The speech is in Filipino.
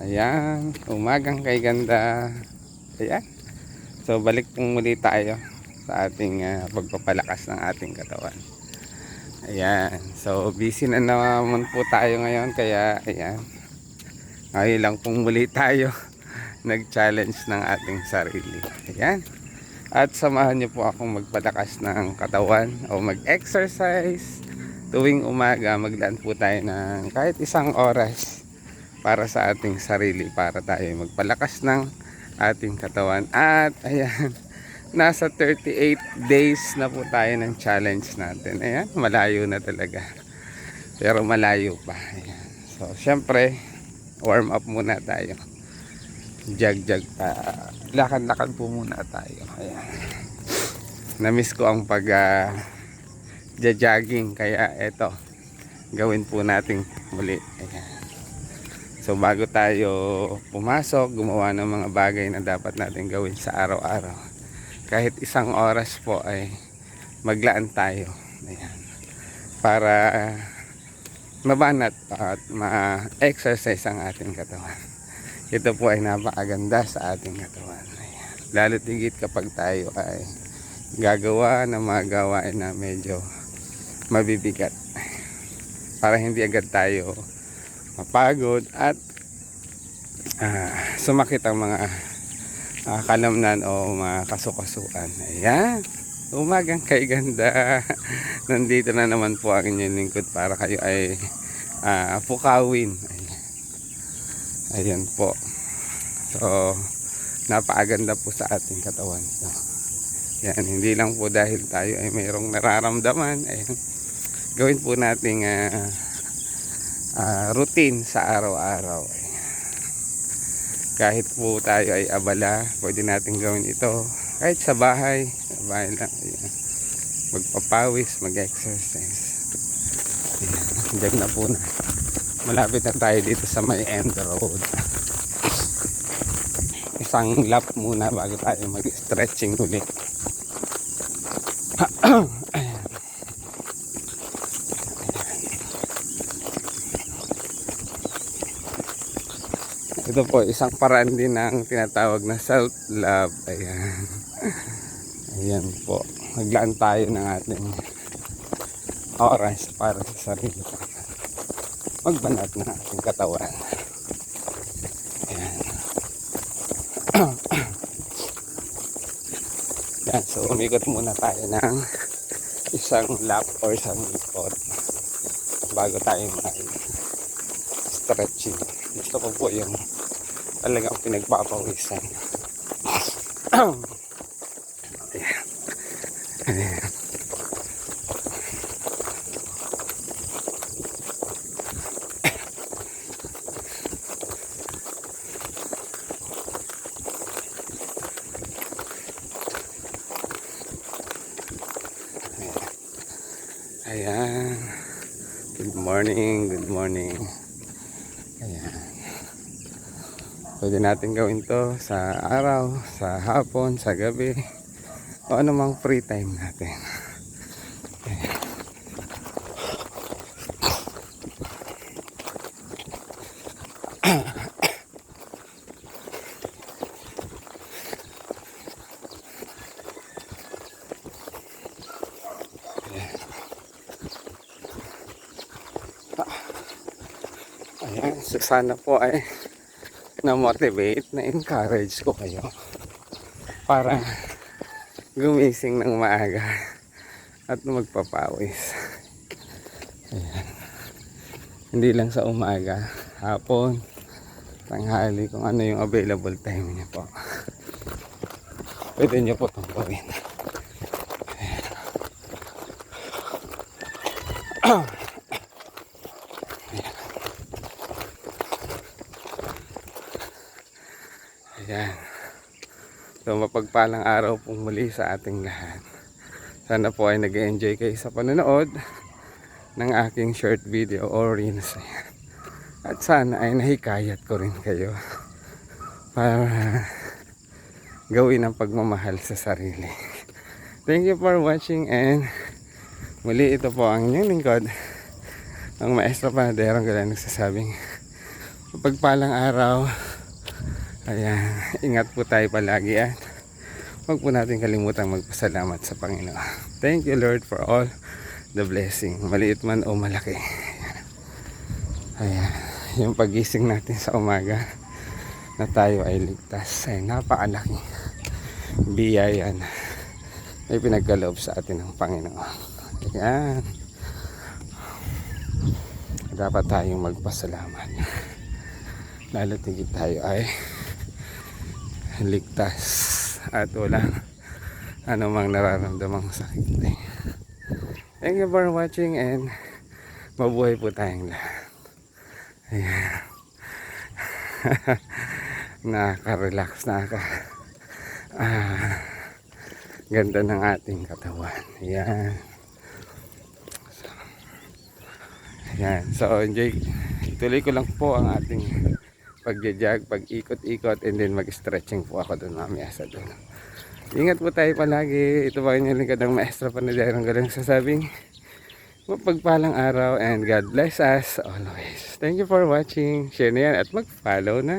Ayan, umagang kay ganda. Ayan. So balik pong muli tayo sa ating ah, pagpapalakas ng ating katawan. Ayan. So busy na naman po tayo ngayon kaya ayan. Ngayon lang pong muli tayo nag-challenge ng ating sarili. Ayan. At samahan niyo po akong magpalakas ng katawan o mag-exercise tuwing umaga maglaan po tayo ng kahit isang oras para sa ating sarili para tayo magpalakas ng ating katawan. At ayan nasa 38 days na po tayo ng challenge natin. Ayan malayo na talaga. Pero malayo pa ayan. so syempre warm up muna tayo. Jag jag pa. Lakad lakad po muna tayo. Ayan. Namiss ko ang pag ah, jogging kaya eto gawin po natin muli. Ayan So bago tayo pumasok, gumawa ng mga bagay na dapat natin gawin sa araw-araw. Kahit isang oras po ay maglaan tayo. Ayan. Para mabanat at ma-exercise ang ating katawan. Ito po ay napakaganda sa ating katawan. Ayan. Lalo tigit kapag tayo ay gagawa ng mga gawain na medyo mabibigat. Para hindi agad tayo mapagod at ah, sumakit ang mga ah, kalamnan o mga kasukasuan. Ayan. Umagang kay ganda. Nandito na naman po ang inyong lingkod para kayo ay ah, pukawin. Ayan. Ayan po. So, napakaganda po sa ating katawan. So, yan, hindi lang po dahil tayo ay mayroong nararamdaman. Ayan. Gawin po nating ah, ah, routine sa araw-araw. Kahit po tayo ay abala, pwede natin gawin ito. Kahit sa bahay, sa bahay lang. Ayan. Magpapawis, mag-exercise. Diyan na po na. Malapit na tayo dito sa may end road. Isang lap muna bago tayo mag-stretching ulit. Ito po, isang paraan din ng tinatawag na self-love. Ayan. Ayan po. Maglaan tayo ng ating oras para sa sarili. Magbanat ng ating katawan. Ayan. Yan, so umikot muna tayo ng isang lap or isang ikot bago tayo mag stretching. Gusto ko po yung talagang pinagpapawisan. Ayan. Ayan. Ayan. Good morning, good morning. Ayan. Pwede natin gawin to sa araw, sa hapon, sa gabi, o anumang free time natin. Ayan. Ayan, so sana po ay na-motivate, na-encourage ko kayo para gumising ng maaga at magpapawis. Ayan. Hindi lang sa umaga, hapon, tanghali, kung ano yung available time niyo po. Pwede niyo po itong gawin. Ayan. So mapagpalang araw pong muli sa ating lahat. Sana po ay nag-enjoy kayo sa panonood ng aking short video or reels. At sana ay nahikayat ko rin kayo para gawin ang pagmamahal sa sarili. Thank you for watching and muli ito po ang inyong lingkod ang maestro panaderang gala nagsasabing Pagpalang araw. Ayan, ingat po tayo palagi at huwag po natin kalimutan magpasalamat sa Panginoon. Thank you Lord for all the blessing. Maliit man o malaki. Ayan, yung pagising natin sa umaga na tayo ay ligtas ay napakalaki biyaya na may pinagkaloob sa atin ng Panginoon. Ayan. Dapat tayong magpasalamat. Lalo tigit tayo ay ligtas at walang anumang nararamdamang sakit. Thank you for watching and mabuhay po tayong lahat. Ayan. Nakaka-relax, nakaka ah, ganda ng ating katawan. Ayan. So, ayan. So, enjoy. Tuloy ko lang po ang ating pagja-jog, pag-ikot-ikot, and then mag-stretching po ako doon mamaya sa doon. Ingat po tayo palagi. Ito ba yung lingkod ng maestro pa na ang galing sasabing mapagpalang araw and God bless us always. Thank you for watching. Share na yan at mag-follow na.